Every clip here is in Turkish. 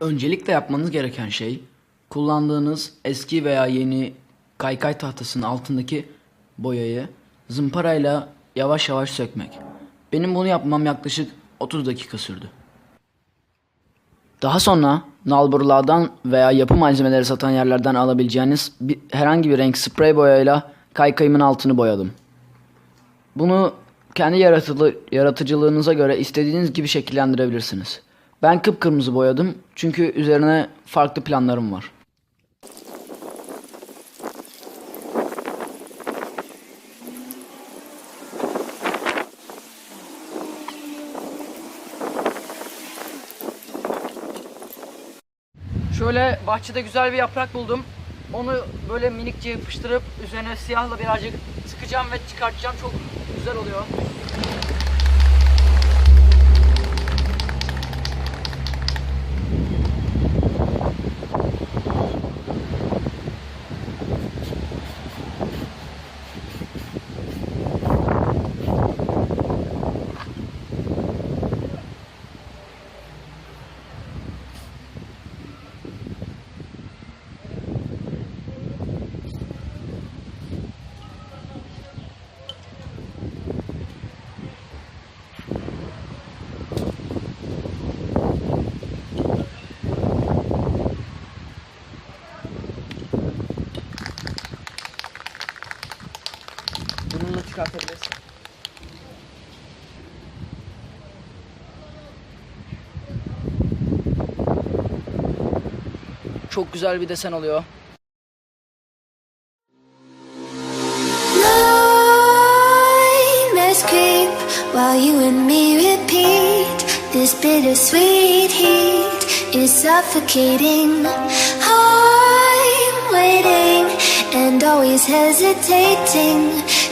Öncelikle yapmanız gereken şey kullandığınız eski veya yeni kaykay tahtasının altındaki boyayı zımparayla yavaş yavaş sökmek. Benim bunu yapmam yaklaşık 30 dakika sürdü. Daha sonra nalburlardan veya yapı malzemeleri satan yerlerden alabileceğiniz bir, herhangi bir renk sprey boyayla kaykayımın altını boyadım. Bunu kendi yaratılı, yaratıcılığınıza göre istediğiniz gibi şekillendirebilirsiniz. Ben kıpkırmızı boyadım çünkü üzerine farklı planlarım var. Şöyle bahçede güzel bir yaprak buldum. Onu böyle minikçe yapıştırıp üzerine siyahla birazcık sıkacağım ve çıkartacağım. Çok güzel oluyor. Çıkartabilirsin. Çok güzel bir desen oluyor. While you and me repeat. This bittersweet heat is suffocating. I'm waiting and always hesitating.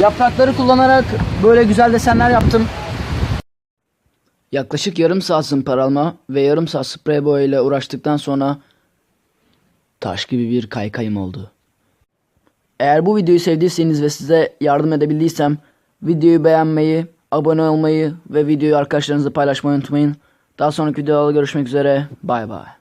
Yaprakları kullanarak böyle güzel desenler yaptım. Yaklaşık yarım saat zımparalama ve yarım saat sprey boyayla uğraştıktan sonra taş gibi bir kaykayım oldu. Eğer bu videoyu sevdiyseniz ve size yardım edebildiysem videoyu beğenmeyi, abone olmayı ve videoyu arkadaşlarınızla paylaşmayı unutmayın. Daha sonraki videolarda görüşmek üzere. Bay bay.